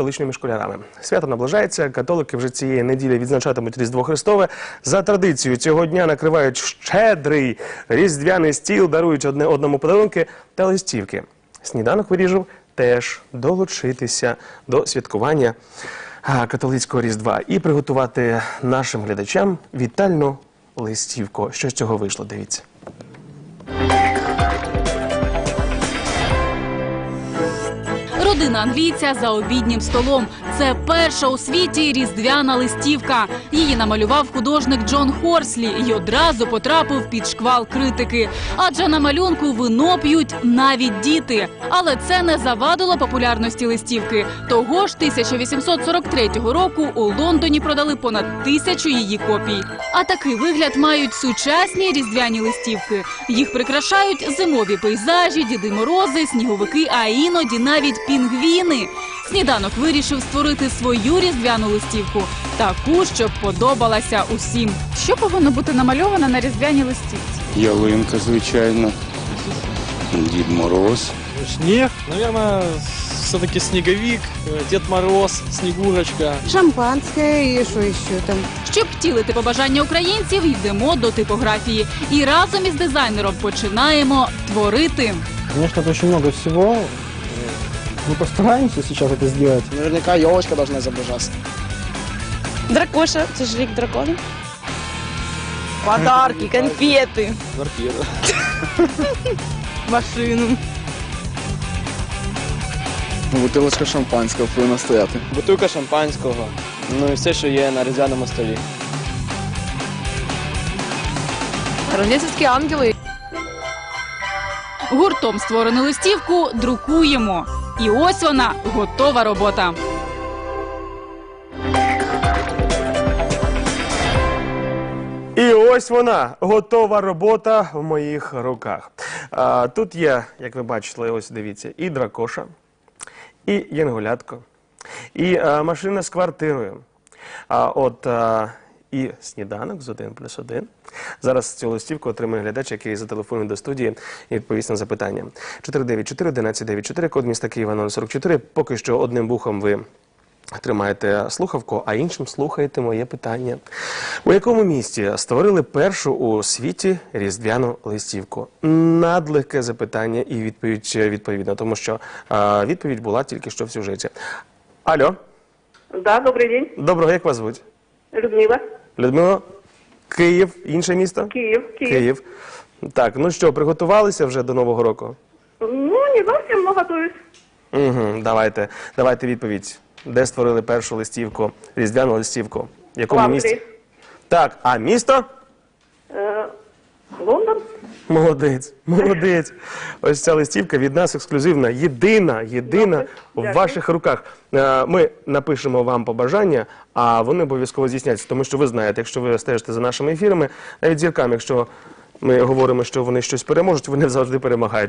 столичними школярами. Свято наближається. Католики вже цієї неділі відзначатимуть Різдво Христове. За традицією цього дня накривають щедрий різдвяний стіл, дарують одне одному подарунки та листівки. Сніданок вирішив теж долучитися до святкування католицького різдва і приготувати нашим глядачам вітальну листівку. Що з цього вийшло? Дивіться. Родина англійця за обіднім столом. Це перша у світі різдвяна листівка. Її намалював художник Джон Хорслі і одразу потрапив під шквал критики. Адже на малюнку вино п'ють навіть діти. Але це не завадило популярності листівки. Того ж 1843 року у Лондоні продали понад тисячу її копій. А такий вигляд мають сучасні різдвяні листівки. Їх прикрашають зимові пейзажі, діди морози, сніговики, а іноді навіть пінгвіни. Сніданок вирішив створити свою різдвяну листівку, таку, щоб подобалася усім. Що повинно бути намальовано на різдвяній листівці? Ялинка, звичайно. Дід Мороз. Снег, наверное, все-таки снеговик, э, Дед Мороз, Снегурочка. Шампанское и что еще там? Щоб втілити побажання українців, йдемо до типографії і разом із дизайнером починаємо творити. Конечно, это очень много всего. Э, Мы постараемся сейчас это сделать. Наверняка елочка должна изображаться. Дракоша, это же рик дракона. Подарки, конфеты, Квартира. машину. Бутилочка шампанського повинна стояти. Бутилка шампанського. Ну і все, що є на різдвяному столі. Рождественские ангелы. Гуртом створену листівку друкуємо. І ось вона готова робота. І ось вона готова робота в моїх руках. А, тут є, як ви бачите, ось дивіться, і дракоша, і янголятко, і а, машина з квартирою. А от а, і сніданок з 1 плюс 1. Зараз цю листівку отримує глядач, який зателефонує до студії і відповість на запитання. 494 1194 код міста Києва 044. Поки що одним вухом ви Тримаєте слухавку, а іншим слухаєте моє питання. У якому місті створили першу у світі різдвяну листівку? Надлегке запитання і відповідь відповідна, тому що е, відповідь була тільки що в сюжеті. Алло, Да, добрий день. доброго, як вас звуть? Людмила. Людмила? Київ, інше місто? Київ. Київ. Київ. Так, ну що, приготувалися вже до Нового року? Ну, не зовсім, але готуюсь. Угу, давайте, давайте відповідь. Де створили першу листівку, різдвяну листівку? В якому місті? Так, а місто? Е, Лондон. Молодець, молодець. Ось ця листівка від нас ексклюзивна, єдина, єдина в ваших руках. Е, Ми напишемо вам побажання, а вони обов'язково здійсняться. Тому що ви знаєте, якщо ви стежите за нашими ефірами, навіть зіркам, якщо ми говоримо, що вони щось переможуть, вони завжди перемагають.